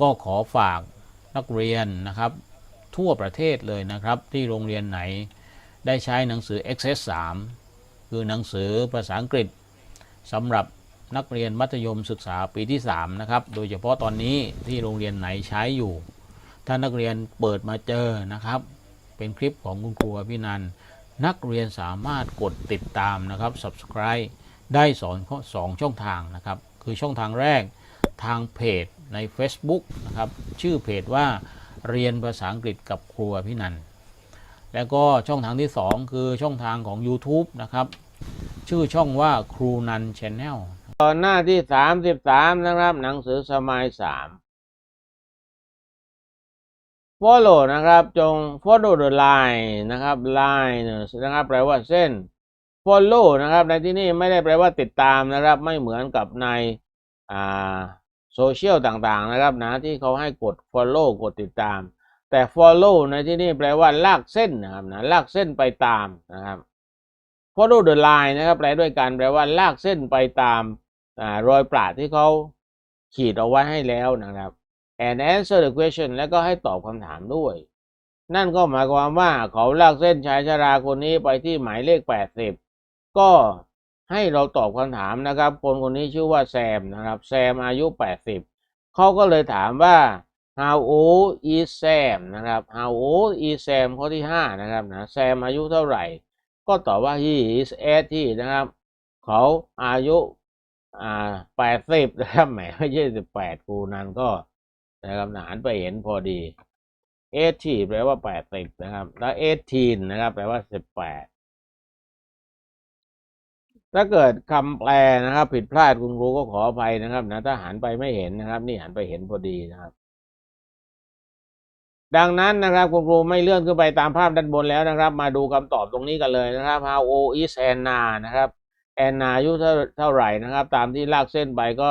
ก็ขอฝากนักเรียนนะครับ ทั่วประเทศเลยนะครับ ที่โรงเรียนไหนได้ใช้หนังสือ Access 3 คือหนังสือภาษาอังกฤษสำหรับนักเรียนมัธยมศึกษาปีที่ 3 นะครับ โดยเฉพาะตอนนี้ที่โรงเรียนไหนใช้อยู่ ถ้านักเรียนเปิดมาเจอนะครับ เป็นคลิปของคุณครูอภินัน นักเรียนสามารถกดติดตามนะครับ subscribe ได้สองสองช่องทางนะครับ คือช่องทางแรกทางเพจ ใน Facebook นะครับชื่อเพจว่าเรียนภาษาอังกฤษกับครูอภินัน แล้วก็ช่องทางที่ 2 คือช่องทางของ YouTube นะครับ ชื่อช่องว่าครูนันชแนลตอนหน้าที่ 33 นะครับ หนังสือสมัย 3 follow นะครับ จง follow the line นะครับ line นะครับแปลว่าเส้น follow นะครับ ในที่นี้ไม่ได้แปลว่าติดตามนะครับ ไม่เหมือนกับในอ่า โซเชียลต่างๆนะครับนะที่เขาให้กด follow กดติดตาม แต่ follow ในที่นี้แปลว่าลากเส้นนะครับนะลากเส้นไปตามนะครับ follow the line นะครับแปลด้วยกันแปลว่าลากเส้นไปตามอรอยปราดที่เขาขีดเอาไว้ให้แล้วนะครับ and answer the question แล้วก็ให้ตอบคำถามด้วย นั่นก็หมายความว่าเขาลากเส้นชายชราคนนี้ไปที่หมายเลข 80 ก็ ให้เราตอบคำถามนะครับ คนคนนี้ชื่อว่าแซมนะครับ แซมอายุ 80 เขาก็เลยถามว่า how old is Sam นะครับ how old is Sam ข้อที่ 5 นะครับนะแซมอายุเท่าไหร่ ก็ตอบว่า he is 80นะครับ เขาอายุอ่า80นะครับแหมไม่ใช่18ครูนั้นก็นะครับหนารไปเห็นพอดีเอทีแปลว่าแปดสิบนะครับ แล้วเอทีนนะครับ แปลว่าสิบแปด ถ้าเกิดคำแปลนะครับ ผิดพลาดคุณครูก็ขออภัยนะครับนะถ้าหันไปไม่เห็นนะครับ นี่หันไปเห็นพอดีนะครับ ดังนั้นนะครับคุณครูไม่เลื่อนขึ้นไปตามภาพด้านบนแล้วนะครับ มาดูคำตอบตรงนี้กันเลยนะครับ how old is Anna นะครับแอนนาอายุเท่าไหร่นะครับ ตามที่ลากเส้นไปก็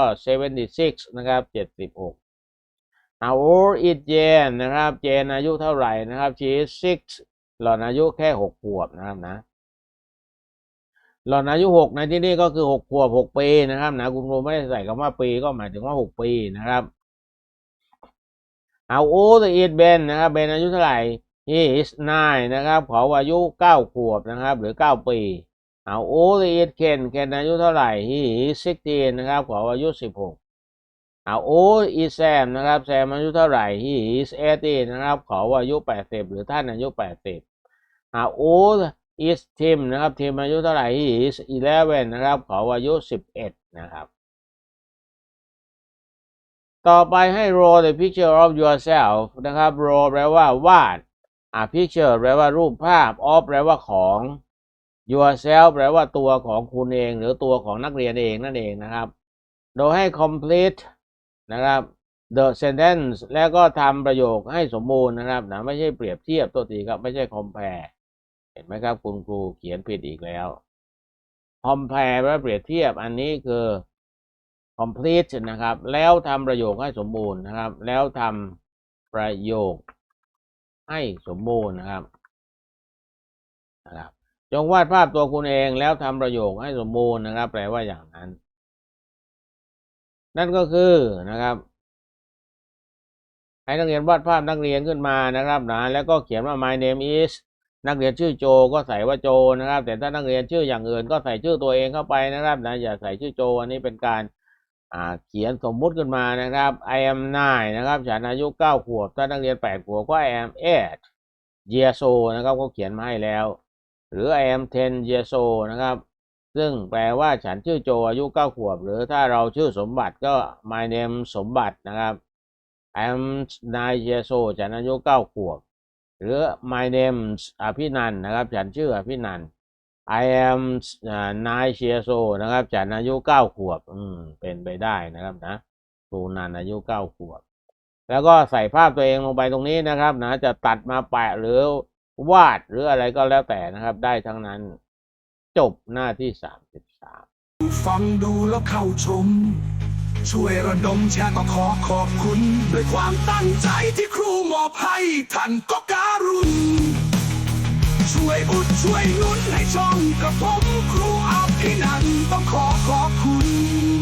76 นะครับ 76 How old is Jane นะครับ เจนอายุเท่าไหร่นะครับ she is six หล่อนอายุแค่หกขวบนะครับนะ หล่อนอายุหกในที่นี้ก็คือหกขวบหกปีนะครับนะคุณครูไม่ได้ใส่คำว่าปีก็หมายถึงว่าหกปีนะครับ How old is Ben นนะครับ Ben อายุเท่าไหร่ he is nine นะครับเขาอายุเก้าขวบนะครับ หรือเก้าปี How old is Ken Ken อายุเท่าไหร่ he is sixteen นะครับเขาอายุสิบหก How old is Sam นะครับแซมอายุเท่าไหร่ he is eighty นะครับเขาอายุแปดสิบหรือท่านอายุแปดสิบ How old is Tim นะครับ Tim อายุเท่าไหร่ he is eleven นะครับ เขาอายุสิบเอ็ดนะครับ ต่อไปให้ draw the picture of yourself นะครับ draw แปลว่าวาดอ่า picture แปลว่ารูปภาพ of แปลว่าของ yourself แปลว่าตัวของคุณเอง หรือตัวของนักเรียนเองนั่นเองนะครับ โดยให้ complete นะครับ the sentence แล้วก็ทำประโยคให้สมบูรณ์นะครับนะไม่ใช่เปรียบเทียบตัวทีครับ ไม่ใช่ compare เห็นไหมครับคุณครูเขียนผิดอีกแล้ว compare แลว่าเปรียบเทียบอันนี้คือ complete นะครับ แล้วทำประโยคให้สมบูรณ์นะครับ แล้วทำประโยคให้สมบูรณ์นะครับนะครับ จงวาดภาพตัวคุณเองแล้วทำประโยคให้สมบูรณ์นะครับ แปลว่าอย่างนั้น นั่นก็คือนะครับให้นักเรียนวาดภาพนักเรียนขึ้นมานะครับนะแล้วก็เขียนว่า my name is นักเรียนชื่อโจก็ใส่ว่าโจนะครับ แต่ถ้านักเรียนชื่ออย่างอื่นก็ใส่ชื่อตัวเองเข้าไปนะครับนะอย่าใส่ชื่อโจอันนี้เป็นการเขียนสมมุติขึ้นมานะครับ I am nine นะครับฉันอายุเก้าขวบถ้านักเรียนแปดขวบก็ I am eight years old นะครับก็เขียนมาให้แล้ว หรือ I am ten years old นะครับ ซึ่งแปลว่าฉันชื่อโจอายุเก้าขวบ หรือถ้าเราชื่อสมบัติก็ my name สมบัตินะครับ I am nine years old ฉันอายุเก้าขวบ หรือ my name อภินันนะครับ ฉันชื่ออภินัน I am nine years old นะครับ ฉันอายุเก้าขวบ อืม เป็นไปได้นะครับนะครูนันอายุเก้าขวบ แล้วก็ใส่ภาพตัวเองลงไปตรงนี้นะครับ นะ จะตัดมาแปะหรือวาดหรืออะไรก็แล้วแต่นะครับ ได้ทั้งนั้น จบหน้าที่สามสิบสามฟังดูแล้วเข้าชม ช่วยระดมแชร์ก็ขอขอบคุณ ด้วยความตั้งใจที่ครูมอบให้ท่านก็การุณ ช่วยอุดช่วยนุนให้ช่องกับผมครูอาพี่นันต้องขอขอบคุณ